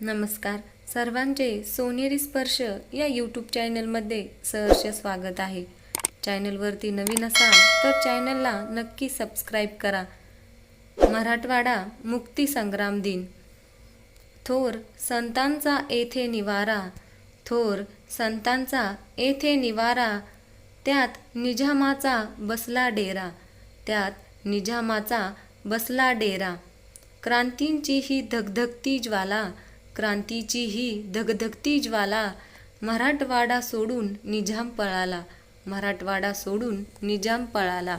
नमस्कार. सर्वांचे सोनेरी स्पर्श या यूट्यूब चॅनलमध्ये सहर्ष स्वागत आहे. चॅनलवरती नवीन असाल तर चॅनलला नक्की सबस्क्राईब करा. मराठवाडा मुक्ती संग्राम दिन. थोर संतांचा येथे निवारा थोर संतांचा येथे निवारा त्यात निजामाचा बसला डेरा त्यात निजामाचा बसला डेरा. क्रांतींची ही धगधगती ज्वाला क्रांतीची ही धगधगती ज्वाला. मराठवाडा सोडून निजाम पळाला. मराठवाडा सोडून निजाम पळाला.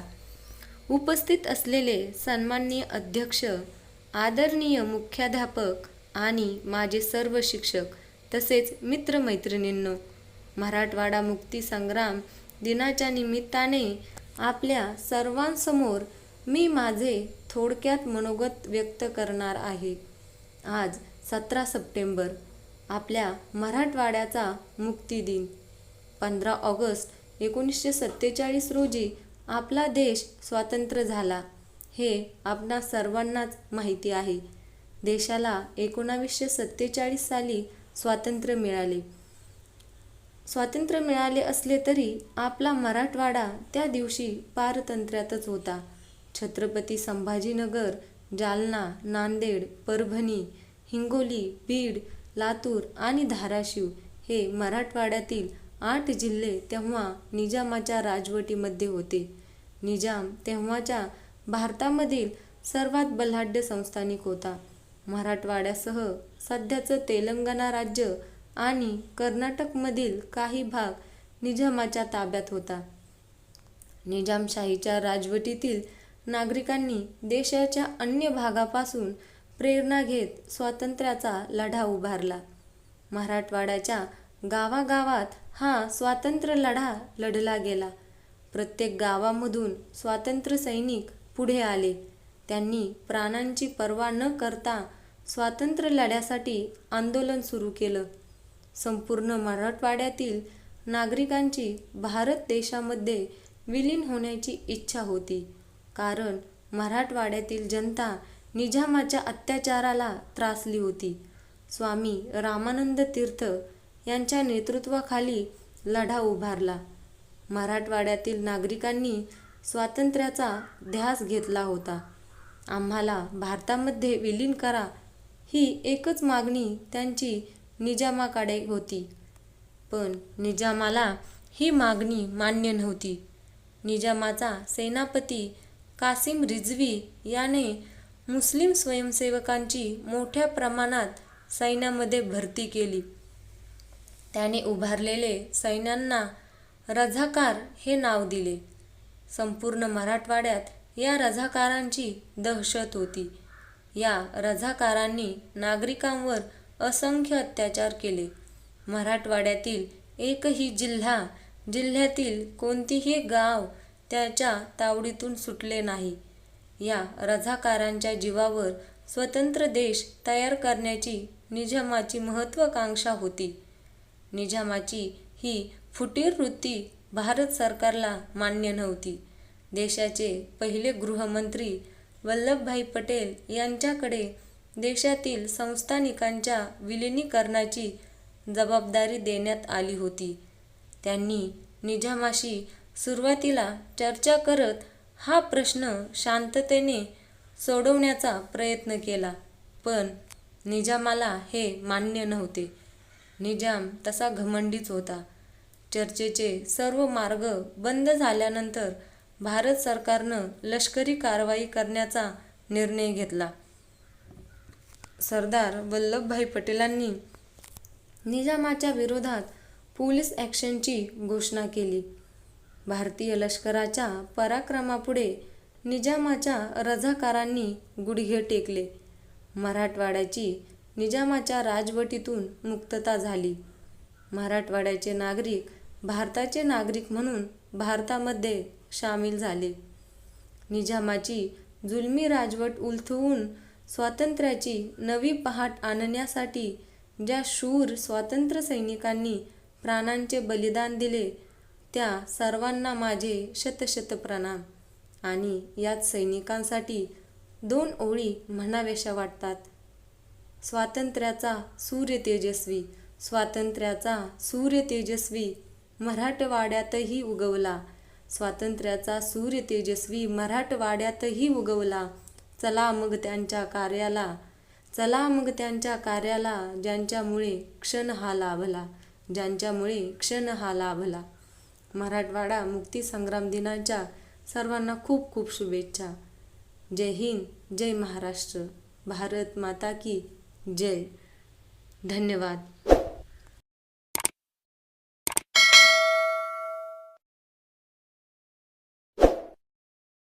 उपस्थित असलेले सन्माननीय अध्यक्ष आदरणीय मुख्याध्यापक आणि माझे सर्व शिक्षक तसेच मित्रमैत्रिणींनो मराठवाडा मुक्ती संग्राम दिनाच्या निमित्ताने आपल्या सर्वांसमोर मी माझे थोडक्यात मनोगत व्यक्त करणार आहे. आज सतरा सप्टेंबर आपल्या मराठवाड्याचा मुक्ती दिन पंधरा ऑगस्ट एकोणीसशे सत्तेचाळीस रोजी आपला देश स्वातंत्र्य झाला हे आपणा सर्वांनाच माहिती आहे. देशाला एकोणावीसशे सत्तेचाळीस साली स्वातंत्र्य मिळाले. स्वातंत्र्य मिळाले असले तरी आपला मराठवाडा त्या दिवशी पारतंत्र्यातच होता. छत्रपती संभाजीनगर जालना नांदेड परभणी हिंगोली बीड लातूर आणि धाराशिव हे मराठवाड्यातील आठ जिल्हे तेव्हा निजामाच्या राजवटीमध्ये होते. निजाम तेव्हाच्या भारतामधील सर्वात बलाढ्य संस्थानिक होता. मराठवाड्यासह सध्याचं तेलंगणा राज्य आणि कर्नाटकमधील काही भाग निजामाच्या ताब्यात होता. निजामशाहीच्या राजवटीतील नागरिकांनी देशाच्या अन्य भागापासून प्रेरणा घेत स्वातंत्र्याचा लढा उभारला. मराठवाड्याच्या गावागावात हा स्वातंत्र्य लढा लढला गेला. प्रत्येक गावामधून स्वातंत्र्य सैनिक पुढे आले. त्यांनी प्राणांची पर्वा न करता स्वातंत्र्य लढ्यासाठी आंदोलन सुरू केलं. संपूर्ण मराठवाड्यातील नागरिकांची भारत देशामध्ये विलीन होण्याची इच्छा होती. कारण मराठवाड्यातील जनता निजामाच्या अत्याचाराला त्रासली होती. स्वामी रामानंद तीर्थ यांच्या नेतृत्वाखाली लढा उभारला. मराठवाड्यातील नागरिकांनी स्वातंत्र्याचा ध्यास घेतला होता. आम्हाला भारतामध्ये विलीन करा ही एकच मागणी त्यांची निजामाकडे होती. पण निजामाला ही मागणी मान्य नव्हती. निजामाचा सेनापती कासिम रिझवी याने मुस्लिम स्वयंसेवकांची मोठ्या प्रमाणात सैन्यामध्ये भरती केली. त्याने उभारलेले सैन्यांना रझाकार हे नाव दिले. संपूर्ण मराठवाड्यात या रझाकारांची दहशत होती. या रझाकारांनी नागरिकांवर असंख्य अत्याचार केले. मराठवाड्यातील एकही जिल्हा जिल्ह्यातील कोणतीही गाव त्याच्या तावडीतून सुटले नाही. या रझाकारांच्या जीवावर स्वतंत्र देश तयार करण्याची निजामाची महत्त्वाकांक्षा होती. निजामाची ही फुटीर वृत्ती भारत सरकारला मान्य नव्हती. देशाचे पहिले गृहमंत्री वल्लभभाई पटेल यांच्याकडे देशातील संस्थानिकांच्या विलिनीकरणाची जबाबदारी देण्यात आली होती. त्यांनी निजामाशी सुरुवातीला चर्चा करत हा प्रश्न शांततेने सोडवण्याचा प्रयत्न केला पण निजामाला हे मान्य नव्हते. निजाम तसा घमंडीच होता. चर्चेचे सर्व मार्ग बंद झाल्यानंतर भारत सरकारनं लष्करी कारवाई करण्याचा निर्णय घेतला. सरदार वल्लभभाई पटेलांनी निजामाच्या विरोधात पोलीस ॲक्शनची घोषणा केली. भारतीय लष्कराच्या पराक्रमापुढे निजामाच्या रझाकारांनी गुडघे टेकले. मराठवाड्याची निजामाच्या राजवटीतून मुक्तता झाली. मराठवाड्याचे नागरिक भारताचे नागरिक म्हणून भारतामध्ये सामील झाले. निजामाची जुलमी राजवट उलथवून स्वातंत्र्याची नवी पहाट आणण्यासाठी ज्या शूर स्वातंत्र्य सैनिकांनी प्राणांचे बलिदान दिले त्या सर्वांना माझे शतशत प्रणाम. आणि यात सैनिकांसाठी दोन ओळी म्हणाव्याशा वाटतात. स्वातंत्र्याचा सूर्य तेजस्वी स्वातंत्र्याचा सूर्य तेजस्वी मराठवाड्यातही उगवला. स्वातंत्र्याचा सूर्य तेजस्वी मराठवाड्यातही उगवला. चला मग त्यांच्या कार्याला चला मग त्यांच्या कार्याला ज्यांच्यामुळे क्षण हा लाभला ज्यांच्यामुळे क्षण हा लाभला. मराठवाडा मुक्तीसंग्राम दिनाच्या सर्वांना खूप खूप शुभेच्छा. जय हिंद जय महाराष्ट्र. भारत माता की जय. धन्यवाद.